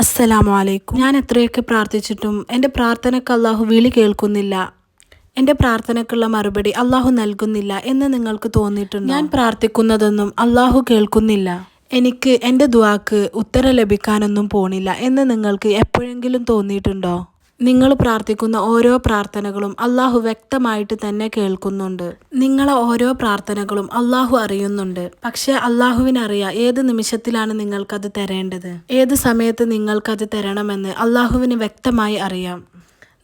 അസ്സലാമു അലൈക്കും ഞാൻ എത്രയൊക്കെ പ്രാർത്ഥിച്ചിട്ടും എന്റെ പ്രാർത്ഥനയ്ക്ക് അള്ളാഹു വിളി കേൾക്കുന്നില്ല. എന്റെ പ്രാർത്ഥനയ്ക്കുള്ള മറുപടി അള്ളാഹു നൽകുന്നില്ല എന്ന് നിങ്ങൾക്ക് തോന്നിയിട്ടുണ്ട്? ഞാൻ പ്രാർത്ഥിക്കുന്നതൊന്നും അള്ളാഹു കേൾക്കുന്നില്ല. എനിക്ക് എന്റെ ദുവാക്ക് ഉത്തരം ലഭിക്കാനൊന്നും പോണില്ല എന്ന് നിങ്ങൾക്ക് എപ്പോഴെങ്കിലും തോന്നിയിട്ടുണ്ടോ? നിങ്ങൾ പ്രാർത്ഥിക്കുന്ന ഓരോ പ്രാർത്ഥനകളും അള്ളാഹു വ്യക്തമായിട്ട് തന്നെ കേൾക്കുന്നുണ്ട്. നിങ്ങളെ ഓരോ പ്രാർത്ഥനകളും അള്ളാഹു അറിയുന്നുണ്ട്. പക്ഷെ അള്ളാഹുവിനറിയാം ഏത് നിമിഷത്തിലാണ് നിങ്ങൾക്കത് തരേണ്ടത്? ഏത് സമയത്ത് നിങ്ങൾക്കത് തരണമെന്ന് അള്ളാഹുവിന് വ്യക്തമായി അറിയാം.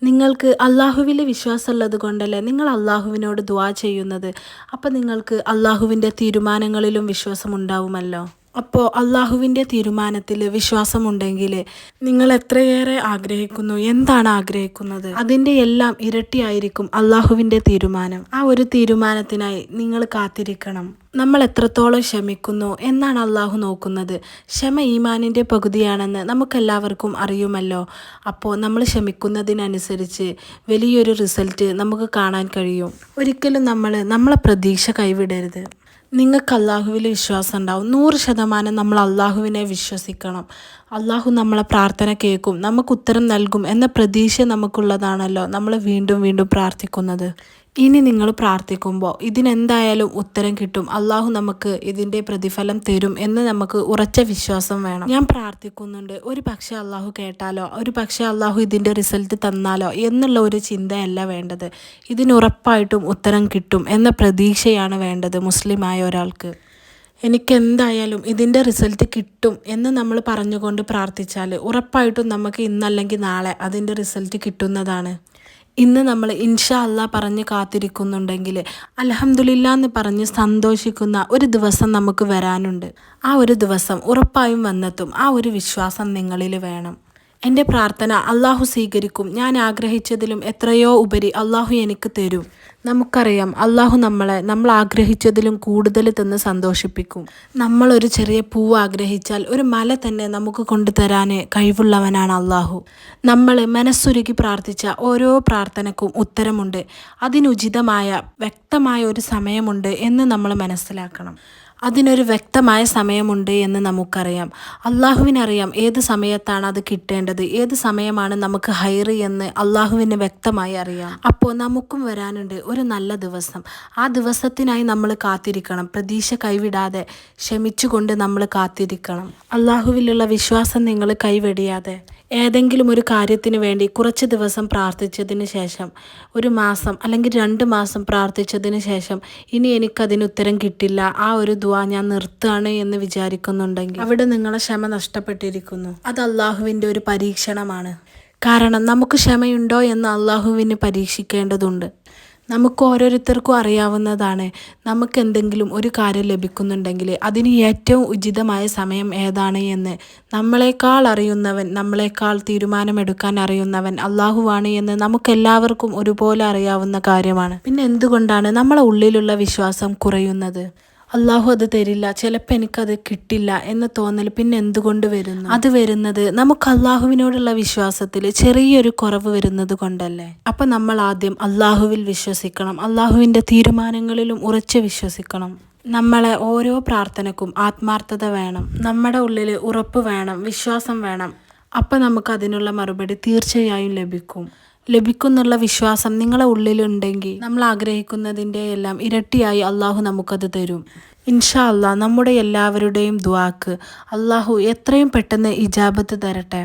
നിങ്ങൾക്ക് അള്ളാഹുവിൽ വിശ്വാസമുള്ളത് കൊണ്ടല്ലേ നിങ്ങൾ അള്ളാഹുവിനോട് ദുവാ ചെയ്യുന്നത്? അപ്പം നിങ്ങൾക്ക് അള്ളാഹുവിന്റെ തീരുമാനങ്ങളിലും വിശ്വാസമുണ്ടാവുമല്ലോ അപ്പോൾ അള്ളാഹുവിന്റെ തീരുമാനത്തിൽ വിശ്വാസമുണ്ടെങ്കിൽ നിങ്ങൾ എത്രയേറെ ആഗ്രഹിക്കുന്നു? എന്താണ് ആഗ്രഹിക്കുന്നത്? അതിന്റെ എല്ലാം ഇരട്ടിയായിരിക്കും അള്ളാഹുവിന്റെ തീരുമാനം. ആ ഒരു തീരുമാനത്തിനായി നിങ്ങൾ കാത്തിരിക്കണം. നമ്മൾ എത്രത്തോളം ക്ഷമിക്കുന്നു എന്നാണ് അള്ളാഹു നോക്കുന്നത്. ക്ഷമ ഈമാനിന്റെ പകുതിയാണെന്ന് നമുക്കെല്ലാവർക്കും അറിയുമല്ലോ. അപ്പോൾ നമ്മൾ ക്ഷമിക്കുന്നതിനനുസരിച്ച് വലിയൊരു റിസൾട്ട് നമുക്ക് കാണാൻ കഴിയും. ഒരിക്കലും നമ്മൾ നമ്മളെ പ്രതീക്ഷ കൈവിടരുത്. നിങ്ങൾക്ക് അള്ളാഹുവിൽ വിശ്വാസം ഉണ്ടാവും. നൂറ് ശതമാനം നമ്മൾ അള്ളാഹുവിനെ വിശ്വസിക്കണം. അള്ളാഹു നമ്മളെ പ്രാർത്ഥന കേൾക്കും. നമുക്ക് ഉത്തരം നൽകും എന്ന പ്രതീക്ഷ നമുക്കുള്ളതാണല്ലോ നമ്മൾ വീണ്ടും വീണ്ടും പ്രാർത്ഥിക്കുന്നത്. ഇനി നിങ്ങൾ പ്രാർത്ഥിക്കുമ്പോൾ ഇതിനെന്തായാലും ഉത്തരം കിട്ടും. അള്ളാഹു നമുക്ക് ഇതിന്റെ പ്രതിഫലം തരും എന്ന് നമുക്ക് ഉറച്ച വിശ്വാസം വേണം. ഞാൻ പ്രാർത്ഥിക്കുന്നുണ്ട്. ഒരു പക്ഷേ അള്ളാഹു കേട്ടാലോ? ഒരു പക്ഷേ അള്ളാഹു ഇതിന്റെ റിസൾട്ട് തന്നാലോ? എന്നുള്ള ഒരു ചിന്തയല്ല വേണ്ടത്. ഇതിന് ഉറപ്പായിട്ടും ഉത്തരം കിട്ടും എന്ന പ്രതീക്ഷയാണ് വേണ്ടത് മുസ്ലിമായ ഒരാൾക്ക്. എനിക്ക് എന്തായാലും ഇതിന്റെ റിസൾട്ട് കിട്ടും എന്ന് നമ്മൾ പറഞ്ഞുകൊണ്ട് പ്രാർത്ഥിച്ചാൽ ഉറപ്പായിട്ടും നമുക്ക് ഇന്നല്ലെങ്കിൽ നാളെ അതിന്റെ റിസൾട്ട് കിട്ടുന്നതാണ്. ഇന്ന് നമ്മൾ ഇൻഷാ അല്ല പറഞ്ഞ് കാത്തിരിക്കുന്നുണ്ടെങ്കിൽ അലഹമുല്ല എന്ന് പറഞ്ഞ് സന്തോഷിക്കുന്ന ഒരു ദിവസം നമുക്ക് വരാനുണ്ട്. ആ ഒരു ദിവസം ഉറപ്പായും വന്നെത്തും. ആ ഒരു വിശ്വാസം നിങ്ങളിൽ വേണം. എന്റെ പ്രാർത്ഥന അള്ളാഹു സ്വീകരിക്കും. ഞാൻ ആഗ്രഹിച്ചതിലും എത്രയോ ഉപരി അള്ളാഹു എനിക്ക് തരും. നമുക്കറിയാം അള്ളാഹു നമ്മളെ നമ്മൾ ആഗ്രഹിച്ചതിലും കൂടുതൽ തന്ന് സന്തോഷിപ്പിക്കും. നമ്മൾ ഒരു ചെറിയ പൂവ് ആഗ്രഹിച്ചാൽ ഒരു മല തന്നെ നമുക്ക് കൊണ്ടുതരാൻ കഴിവുള്ളവനാണ് അള്ളാഹു. നമ്മൾ മനസ്സുരുക്കി പ്രാർത്ഥിച്ച ഓരോ പ്രാർത്ഥനക്കും ഉത്തരമുണ്ട്. അതിനുചിതമായ വ്യക്തമായ ഒരു സമയമുണ്ട് എന്ന് നമ്മൾ മനസ്സിലാക്കണം. അതിനൊരു വ്യക്തമായ സമയമുണ്ട് എന്ന് നമുക്കറിയാം. അള്ളാഹുവിനറിയാം ഏത് സമയത്താണ് അത് കിട്ടേണ്ടത് ഏത് സമയമാണ് നമുക്ക് ഹൈറ് എന്ന് അള്ളാഹുവിന് വ്യക്തമായി അറിയാം. അപ്പോൾ നമുക്കും വരാനുണ്ട് ഒരു നല്ല ദിവസം. ആ ദിവസത്തിനായി നമ്മൾ കാത്തിരിക്കണം. പ്രതീക്ഷ കൈവിടാതെ ക്ഷമിച്ചുകൊണ്ട് നമ്മൾ കാത്തിരിക്കണം. അള്ളാഹുവിലുള്ള വിശ്വാസം നിങ്ങൾ കൈവെടിയാതെ ഏതെങ്കിലും ഒരു കാര്യത്തിന് വേണ്ടി കുറച്ച് ദിവസം പ്രാർത്ഥിച്ചതിന് ശേഷം ഒരു മാസം അല്ലെങ്കിൽ രണ്ട് മാസം പ്രാർത്ഥിച്ചതിന് ശേഷം ഇനി എനിക്കതിന് ഉത്തരം കിട്ടില്ല. ആ ഒരു ദുവാ ഞാൻ നിർത്തുകയാണ് എന്ന് വിചാരിക്കുന്നുണ്ടെങ്കിൽ അവിടെ നിങ്ങളെ ക്ഷമ നഷ്ടപ്പെട്ടിരിക്കുന്നു. അത് അള്ളാഹുവിന്റെ ഒരു പരീക്ഷണമാണ്. കാരണം നമുക്ക് ക്ഷമയുണ്ടോ എന്ന് അള്ളാഹുവിന് പരീക്ഷിക്കേണ്ടതുണ്ട്. നമുക്ക് ഓരോരുത്തർക്കും അറിയാവുന്നതാണ്. നമുക്ക് എന്തെങ്കിലും ഒരു കാര്യം ലഭിക്കുന്നുണ്ടെങ്കിൽ അതിന് ഏറ്റവും ഉചിതമായ സമയം ഏതാണ് എന്ന്. നമ്മളെക്കാൾ അറിയുന്നവൻ നമ്മളെക്കാൾ തീരുമാനമെടുക്കാൻ അറിയുന്നവൻ അള്ളാഹുവാണ് എന്ന് നമുക്കെല്ലാവർക്കും ഒരുപോലെ അറിയാവുന്ന കാര്യമാണ്. പിന്നെ എന്തുകൊണ്ടാണ് നമ്മളെ ഉള്ളിലുള്ള വിശ്വാസം കുറയുന്നത്? അള്ളാഹു അത് തരില്ല ചിലപ്പോൾ എനിക്കത് കിട്ടില്ല എന്ന് തോന്നൽ പിന്നെ എന്തുകൊണ്ട് വരുന്നു? അത് വരുന്നത് നമുക്ക് അള്ളാഹുവിനോടുള്ള വിശ്വാസത്തിൽ ചെറിയൊരു കുറവ് വരുന്നത് കൊണ്ടല്ലേ? അപ്പം നമ്മൾ ആദ്യം അള്ളാഹുവിൽ വിശ്വസിക്കണം അള്ളാഹുവിന്റെ തീരുമാനങ്ങളിലും ഉറച്ച് വിശ്വസിക്കണം. നമ്മളെ ഓരോ പ്രാർത്ഥനക്കും ആത്മാർത്ഥത വേണം നമ്മുടെ ഉള്ളിൽ ഉറപ്പ് വേണം വിശ്വാസം വേണം. അപ്പം നമുക്ക് അതിനുള്ള മറുപടി തീർച്ചയായും ലഭിക്കും. ലഭിക്കുന്നുള്ള വിശ്വാസം നിങ്ങളെ ഉള്ളിലുണ്ടെങ്കിൽ നമ്മൾ ആഗ്രഹിക്കുന്നതിന്റെ എല്ലാം ഇരട്ടിയായി അള്ളാഹു നമുക്കത് തരും. ഇൻഷാ അല്ലാ നമ്മുടെ എല്ലാവരുടെയും ദ്വാക്ക് അള്ളാഹു എത്രയും പെട്ടെന്ന് ഇജാബത്ത് തരട്ടെ.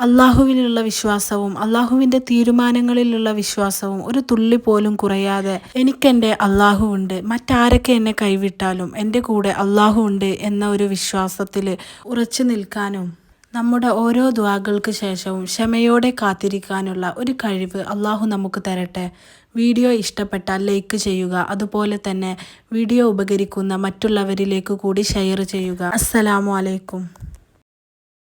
അള്ളാഹുവിലുള്ള വിശ്വാസവും അള്ളാഹുവിന്റെ തീരുമാനങ്ങളിലുള്ള വിശ്വാസവും ഒരു തുള്ളി പോലും കുറയാതെ എനിക്കെന്റെ അള്ളാഹു ഉണ്ട് മറ്റാരൊക്കെ എന്നെ കൈവിട്ടാലും എന്റെ കൂടെ അള്ളാഹു ഉണ്ട് എന്ന ഒരു വിശ്വാസത്തിൽ ഉറച്ചു നിൽക്കാനും നമ്മുടെ ഓരോ ദ്വാകൾക്ക് ശേഷവും ക്ഷമയോടെ കാത്തിരിക്കാനുള്ള ഒരു കഴിവ് അള്ളാഹു നമുക്ക് തരട്ടെ. വീഡിയോ ഇഷ്ടപ്പെട്ടാൽ ലൈക്ക് ചെയ്യുക. അതുപോലെ തന്നെ വീഡിയോ ഉപകരിക്കുന്ന മറ്റുള്ളവരിലേക്ക് കൂടി ഷെയർ ചെയ്യുക. അസ്സലാമു അലൈക്കും.